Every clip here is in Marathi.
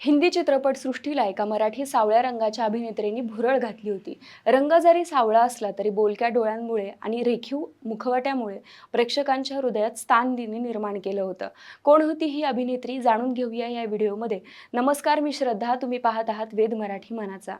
हिंदी चित्रपटसृष्टीला एका मराठी सावळ्या रंगाच्या अभिनेत्रींनी भुरळ घातली होती. रंग जरी सावळा असला तरी बोलक्या डोळ्यांमुळे आणि रेखीव मुखवट्यामुळे प्रेक्षकांच्या हृदयात स्थान दिनी निर्माण केलं होतं. कोण होती ही अभिनेत्री जाणून घेऊया या व्हिडिओमध्ये. नमस्कार मी श्रद्धा. तुम्ही पाहत आहात वेद मराठी मनाचा.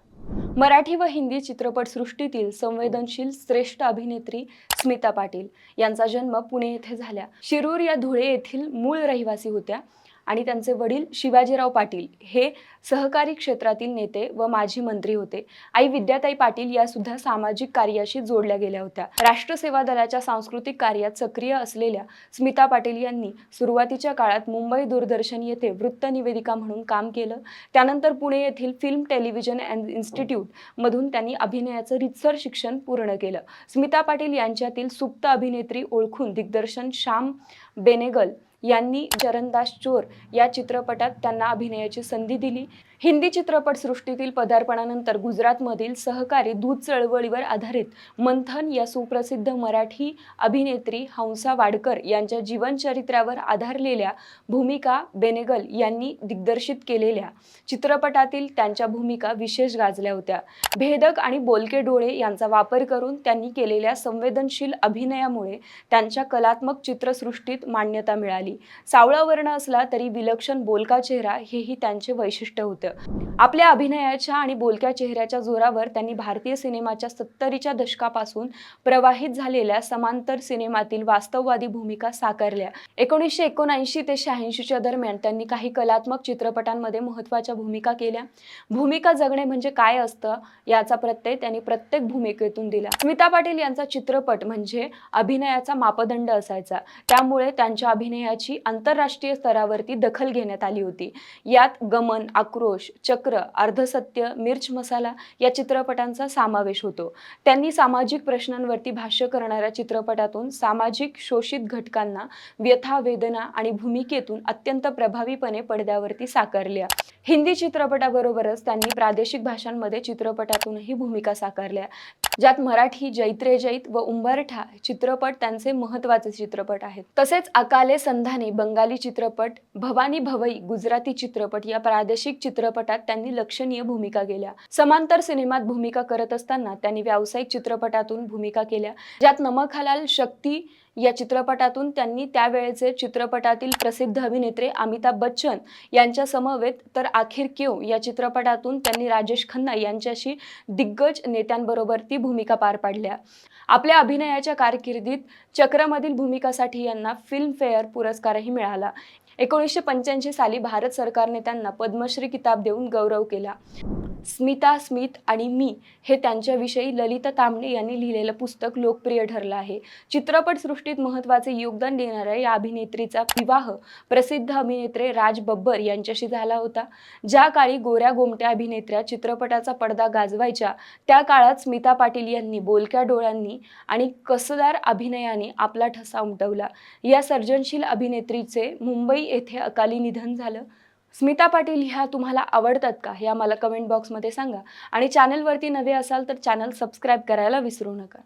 मराठी व हिंदी चित्रपटसृष्टीतील संवेदनशील श्रेष्ठ अभिनेत्री स्मिता पाटील यांचा जन्म पुणे येथे झाल्या शिरूर या धुळे येथील मूळ रहिवासी होत्या. आणि त्यांचे वडील शिवाजीराव पाटील हे सहकारी क्षेत्रातील नेते व माजी मंत्री होते. आई विद्याताई पाटील या सुद्धा सामाजिक कार्याशी जोडल्या गेल्या होत्या. राष्ट्र सेवा दलाच्या सांस्कृतिक कार्यात सक्रिय असलेल्या स्मिता पाटील यांनी सुरुवातीच्या काळात मुंबई दूरदर्शन येथे वृत्त निवेदिका म्हणून काम केलं. त्यानंतर पुणे येथील फिल्म टेलिव्हिजन अँड इन्स्टिट्यूट मधून त्यांनी अभिनयाचं रितसर शिक्षण पूर्ण केलं. स्मिता पाटील यांच्यातील सुप्त अभिनेत्री ओळखून दिग्दर्शन श्याम बेनेगल यांनी चरणदास चोर या चित्रपटात त्यांना अभिनयाची संधी दिली. हिंदी चित्रपटसृष्टीतील पदार्पणानंतर गुजरातमधील सहकारी दूध चळवळीवर आधारित मंथन या सुप्रसिद्ध मराठी अभिनेत्री हंसा वाडकर यांच्या जीवनचरित्रावर आधारलेल्या भूमिका बेनेगल यांनी दिग्दर्शित केलेल्या चित्रपटातील त्यांच्या भूमिका विशेष गाजल्या होत्या. भेदक आणि बोलके डोळे यांचा वापर करून त्यांनी केलेल्या संवेदनशील अभिनयामुळे त्यांच्या कलात्मक चित्रसृष्टीत मान्यता मिळाली. सावळा वर्ण असला तरी विलक्षण बोलका चेहरा हेही त्यांचे वैशिष्ट्य होते. आपल्या अभिनयाच्या आणि बोलक्या चेहऱ्याच्या जोरावर त्यांनी भारतीय सिनेमाच्या सत्तरीच्या दशकापासून प्रवाहित झालेल्या समांतर सिनेमातील वास्तववादी भूमिका साकारल्या. एकोणीसशे एकोणऐंशी ते शहाऐंशीच्या दरम्यान त्यांनी काही कलात्मक चित्रपटांमध्ये महत्त्वाच्या भूमिका केल्या. भूमिका जगणे म्हणजे काय असतं याचा प्रत्यय त्यांनी प्रत्येक भूमिकेतून दिला. स्मिता पाटील यांचा चित्रपट म्हणजे अभिनयाचा मापदंड असायचा. त्यामुळे त्यांच्या अभिनयाची आंतरराष्ट्रीय स्तरावरती दखल घेण्यात आली होती. यात गमन आक्रोश चक्र अर्धसत्य मिर्च मसाला या चित्रपटांचा समावेश होतो. त्यांनी सामाजिक प्रश्नांवरती भाष्य करणाऱ्या चित्रपटातून सामाजिक शोषित घटकांना व्यथा वेदना आणि भूमिकेतून अत्यंत प्रभावीपणे पडद्यावरती साकारल्या. हिंदी चित्रपटाबरोबरच त्यांनी प्रादेशिक भाषांमध्ये चित्रपटातूनही भूमिका साकारल्या. ज्यात मराठी जैत्रे जैत व उंबरठा चित्रपट त्यांचे महत्त्वाचे चित्रपट आहेत. तसेच अकाले संधाने बंगाली चित्रपट भवानी भवई गुजराती चित्रपट या प्रादेशिक चित्रपट चित्रपटात त्यांनी लक्षणीय भूमिका केल्या. समांतर सिनेमात भूमिका करत असताना त्यांनी व्यावसायिक चित्रपटातून भूमिका केल्या. ज्यात नमक हलाल शक्ती या चित्रपटातून त्यांनी त्यावेळेचे चित्रपटातील प्रसिद्ध अभिनेते अमिताभ बच्चन यांच्या समवेत तर आखिर क्यों या चित्रपटातून त्यांनी राजेश खन्ना यांच्याशी दिग्गज नेत्यांबरोबर ती भूमिका पार पाडल्या. आपल्या अभिनयाच्या कारकिर्दीत चक्रमधील भूमिकासाठी यांना फिल्मफेअर पुरस्कारही मिळाला. एकोणीसशे पंच्याऐंशी साली भारत सरकारने त्यांना पद्मश्री किताब देऊन गौरव केला. स्मिता स्मित आणि मी हे त्यांच्याविषयी ललिता तांबणे यांनी लिहिलेलं पुस्तक लोकप्रिय ठरलं आहे. चित्रपटसृष्टीत महत्त्वाचे योगदान देणाऱ्या या अभिनेत्रीचा विवाह प्रसिद्ध अभिनेत्री राज बब्बर यांच्याशी झाला होता. ज्या काळी गोऱ्या गोमट्या अभिनेत्र्या चित्रपटाचा पडदा गाजवायच्या त्या काळात स्मिता पाटील यांनी बोलक्या डोळ्यांनी आणि कसदार अभिनयाने आपला ठसा उमटवला. या सर्जनशील अभिनेत्रीचे मुंबई येथे अकाली निधन झालं. स्मिता पाटील ह्या तुम्हाला आवडतात का? ह्या मला कमेंट बॉक्समध्ये सांगा. आणि चॅनलवरती नवे असाल तर चॅनल सबस्क्राईब करायला विसरू नका.